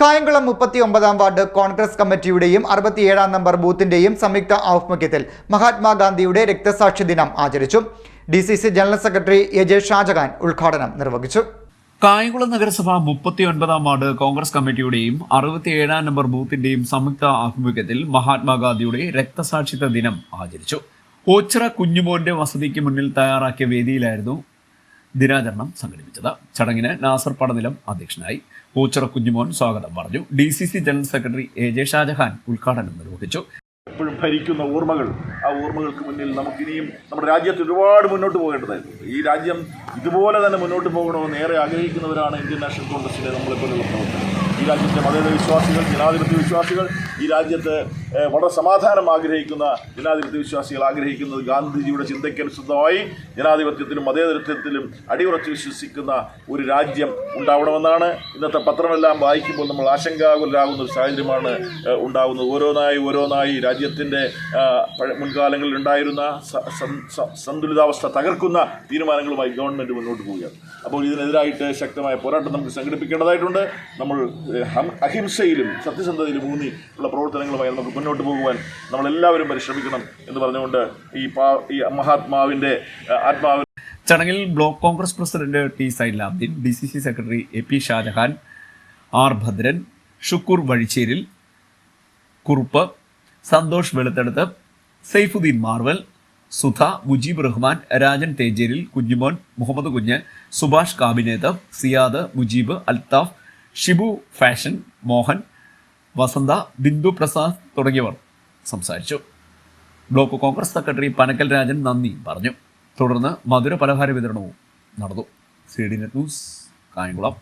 കായംകുളം മുപ്പത്തി ഒമ്പതാം വാർഡ് കോൺഗ്രസ് കമ്മിറ്റിയുടെയും അറുപത്തിയേഴാം നമ്പർ ബൂത്തിന്റെയും സംയുക്ത ആഭിമുഖ്യത്തിൽ മഹാത്മാഗാന്ധിയുടെ രക്തസാക്ഷി ദിനം ആചരിച്ചു. D C C general secretary A J Shajahan ഉദ്ഘാടനം നിർവഹിച്ചു. കായംകുളം നഗരസഭ മുപ്പത്തി ഒൻപതാം വാർഡ് കോൺഗ്രസ് കമ്മിറ്റിയുടെയും അറുപത്തിയേഴാം നമ്പർ ബൂത്തിന്റെയും സംയുക്ത ആഭിമുഖ്യത്തിൽ മഹാത്മാഗാന്ധിയുടെ രക്തസാക്ഷിത്വ ദിനം ആചരിച്ചു. ഓച്ചിറ കുഞ്ഞുമോന്റെ വസതിക്ക് മുന്നിൽ തയ്യാറാക്കിയ വേദിയിലായിരുന്നു ദിനാചരണം സംഘടിപ്പിച്ചത്. ചടങ്ങിന് നാസർ പടനിലം അധ്യക്ഷനായി പൂച്ചറ കുഞ്ഞുമോൻ സ്വാഗതം പറഞ്ഞു. D C C general secretary A J Shajahan ഉദ്ഘാടനം നിർവഹിച്ചു. എപ്പോഴും ഭരിക്കുന്ന ഓർമ്മകൾ ആ ഓർമ്മകൾക്ക് മുന്നിൽ നമുക്കിനിയും നമ്മുടെ രാജ്യത്ത് ഒരുപാട് മുന്നോട്ട് പോകേണ്ടതായിരുന്നു. ഈ രാജ്യം ഇതുപോലെ തന്നെ മുന്നോട്ട് പോകണമെന്ന് ഏറെ ആഗ്രഹിക്കുന്നവരാണ് ഇന്ത്യൻ നാഷണൽ കോൺഗ്രസിലെ നമ്മളെപ്പോലുള്ള പ്രവർത്തകർ. ഈ രാജ്യത്തെ മതേതര വിശ്വാസികൾ ജനാധിപത്യ വിശ്വാസികൾ ഈ രാജ്യത്ത് വളരെ സമാധാനം ആഗ്രഹിക്കുന്ന ജനാധിപത്യ വിശ്വാസികൾ ആഗ്രഹിക്കുന്നത് ഗാന്ധിജിയുടെ ചിന്തയ്ക്കനുസൃതമായി ജനാധിപത്യത്തിലും മതേതരത്വത്തിലും അടിയുറച്ച് വിശ്വസിക്കുന്ന ഒരു രാജ്യം ഉണ്ടാവണമെന്നാണ് ഇന്നത്തെ പത്രമെല്ലാം വായിക്കുമ്പോൾ നമ്മൾ ആശങ്കാകുലരാകുന്ന ഒരു സാഹചര്യമാണ് ഉണ്ടാകുന്നത്. ഓരോന്നായി ഓരോന്നായി രാജ്യത്തിന്റെ മുൻകാലങ്ങളിൽ ഉണ്ടായിരുന്ന സന്തുലിതാവസ്ഥ തകർക്കുന്ന തീരുമാനങ്ങളുമായി ഗവൺമെന്റ് മുന്നോട്ട് പോവുകയാണ്. അപ്പോൾ ഇതിനെതിരായിട്ട് ശക്തമായ പോരാട്ടം നമുക്ക് സംഘടിപ്പിക്കേണ്ടതായിട്ടുണ്ട്. നമ്മൾ അഹിംസയിലും സത്യസന്ധതയിലും ഊന്നി ഉള്ള പ്രവർത്തനങ്ങളുമായി നമുക്ക് മുന്നോട്ട് പോകുവാൻ നമ്മളെല്ലാവരും പരിശ്രമിക്കണം എന്ന് പറഞ്ഞുകൊണ്ട് ഈ പാ ഈ മഹാത്മാവിന്റെ ആത്മാവ് ചടങ്ങിൽ block congress president T Zainulabdeen D C C secretary A P Shajahan R Bhadran Shukoor Vazhicheril Kurup Santhosh Veluthedathu Saifudeen Marvel Sudha Mujeeb Rahman Rajan Thejeril Kunjumon Muhammad Kunju Subhash Kabineth Siyad Mujeeb Althaf Shibu fashion Mohan Vasantha Bindu Prasad തുടങ്ങിയവർ സംസാരിച്ചു. Block congress secretary Panakkal Rajan നന്ദി പറഞ്ഞു. തുടർന്ന് മധുര പലഹാര വിതരണവും നടന്നു. C D net news Kayamkulam.